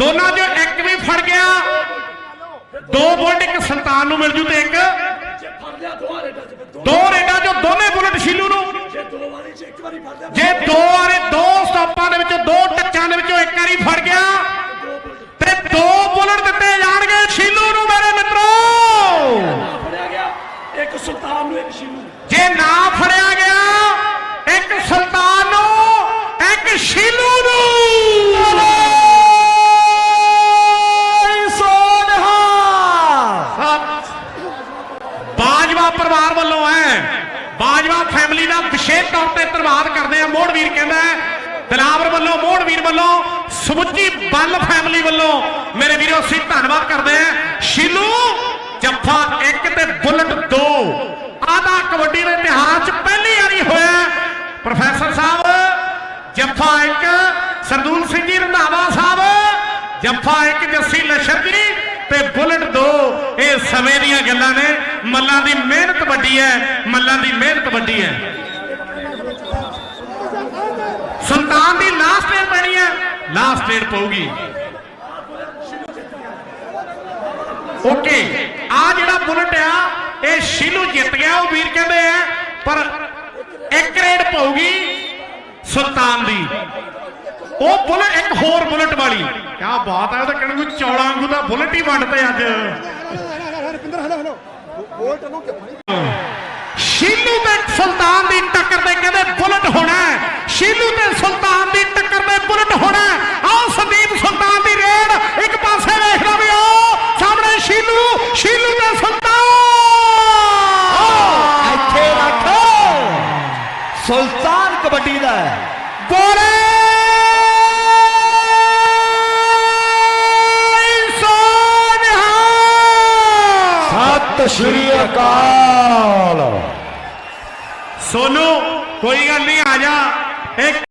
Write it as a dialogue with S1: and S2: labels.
S1: ਦੋਨਾਂ 'ਚੋਂ ਇੱਕ ਵੀ ਫੜ ਗਿਆ। ਦੋ ਬੁਲਟ ਇੱਕ ਸੁਲਤਾਨ ਨੂੰ ਮਿਲ ਜੂ ਤੇ ਇੱਕ।
S2: ਦੋ ਰੇਡਾਂ ਚ
S1: ਦੋਨੇ ਬੁਲਟ ਸ਼ੀਲੂ ਨੂੰ।
S2: ਜੇ ਦੋ ਵਾਰੀ ਚ ਇੱਕ ਵਾਰੀ ਫੜ ਲਿਆ
S1: ਜੇ ਦੋ ਵਾਰੇ ਦੋ ਸਟਾਪਾਂ ਦੇ ਵਿੱਚੋਂ ਦੋ ਟੱਚਾਂ ਦੇ ਵਿੱਚੋਂ ਇੱਕ ਵਾਰੀ ਫੜ ਗਿਆ ਤੇ ਦੋ ਬੁਲਟ ਦਿੱਤੇ ਜਾਣਗੇ ਸ਼ੀਲੂ ਨੂੰ ਮੇਰੇ ਮਿੱਤਰੋ।
S2: ਇੱਕ ਸੁਲਤਾਨ ਨੂੰ ਇੱਕ ਨੂੰ।
S1: ਜੇ ਨਾ ਪਰਿਵਾਰ ਵੱਲੋਂ ਹੈ। ਬਾਜਵਾ ਫੈਮਿਲੀ ਦਾ ਵਿਸ਼ੇਸ਼ ਤੌਰ ਤੇ ਧੰਨਵਾਦ ਕਰਦੇ ਆ ਮੋੜ ਕਹਿੰਦਾ ਹੈ, ਵੱਲੋਂ ਮੋੜ ਵੱਲੋਂ ਸਮੁੱਚੀ ਬੱਲ ਫੈਮਿਲੀ ਵੱਲੋਂ ਮੇਰੇ ਵੀਰੋ ਅਸੀਂ ਧੰਨਵਾਦ ਕਰਦੇ ਆ ਸ਼ੀਲੂ ਜੱਫਾ 1 ਤੇ ਬੁਲਟ 2 ਆਦਾ ਕਬੱਡੀ ਦੇ ਇਤਿਹਾਸ 'ਚ ਪਹਿਲੀ ਵਾਰੀ ਹੋਇਆ ਪ੍ਰੋਫੈਸਰ ਸਾਹਿਬ ਜੱਫਾ 1 ਸਰਦੂਲ ਸਿੰਘ ਜੀ ਰੰਧਾਵਾ ਸਾਹਿਬ ਜੱਫਾ 1 ਜੱਸੀ ਲਸ਼ਰ ਜੀ ਤੇ ਬੁਲਟ 2 ਇਹ ਸਮੇਂ ਦੀਆਂ ਗੱਲਾਂ ਨੇ। ਮੱਲਾਂ ਦੀ ਮਿਹਨਤ ਵੱਡੀ ਹੈ, ਮੱਲਾਂ ਦੀ ਮਿਹਨਤ ਵੱਡੀ ਹੈ। ਸੁਲਤਾਨ ਦੀ ਲਾਸਟ ਰੇਡ ਪੈਣੀ ਹੈ ਲਾਸਟ ਰੇਡ ਪਊਗੀ। ਓਕੇ ਆ ਜਿਹੜਾ ਬੁਲਟ ਆ, ਇਹ ਸ਼ੀਲੂ ਜਿੱਤ ਗਿਆ, ਉਹ ਵੀਰ ਕਹਿੰਦੇ ਆ, ਪਰ ਇੱਕ ਰੇਡ ਪਊਗੀ ਸੁਲਤਾਨ ਦੀ। ਉਹ ਬੁਲਟ ਇੱਕ ਹੋਰ ਬੁਲਟ ਵਾਲੀ। ਕੀ ਬਾਤ ਹੈ, ਉਹ ਤਾਂ ਕਹਿਣ ਨੂੰ ਚੌਲਾਂ ਵਾਂਗੂ ਦਾ ਬੁਲਟ ਹੀ ਵੰਡਤੇ ਅੱਜ।
S3: ਰਪਿੰਦਰ ਹਲੋ ਹਲੋ ਵੋਟ ਨੂੰ ਕਿਹਾ
S1: ਸ਼ੀਲੂ ਤੇ ਸੁਲਤਾਨ ਦੀ ਟੱਕਰ ਦੇ ਕਹਿੰਦੇ ਬੁਲਟ ਹੋਣਾ ਹੈ। ਸ਼ੀਲੂ ਤੇ ਸੁਲਤਾਨ ਦੀ ਟੱਕਰ ਦੇ ਬੁਲਟ ਹੋਣਾ ਹੈ। ਆਓ ਸੰਦੀਪ ਸੁਲਤਾਨ ਦੀ ਰੇਡ ਇੱਕ ਪਾਸੇ ਵੇਖਦਾ ਵੀ ਆਓ ਸਾਹਮਣੇ ਸ਼ੀਲੂ ਸ਼ੀਲੂ ਤੇ ਸੁਲਤਾਨ
S4: ਇੱਥੇ ਰੱਖ ਸੁਲਤਾਨ ਕਬੱਡੀ ਦਾ ਹੈ
S1: ਬੋਲੇ
S4: ਸਤਿ ਸ਼੍ਰੀ ਅਕਾਲ।
S1: ਸੋਨੂ ਕੋਈ ਗੱਲ ਨਹੀਂ ਆ ਜਾ। ਇੱਕ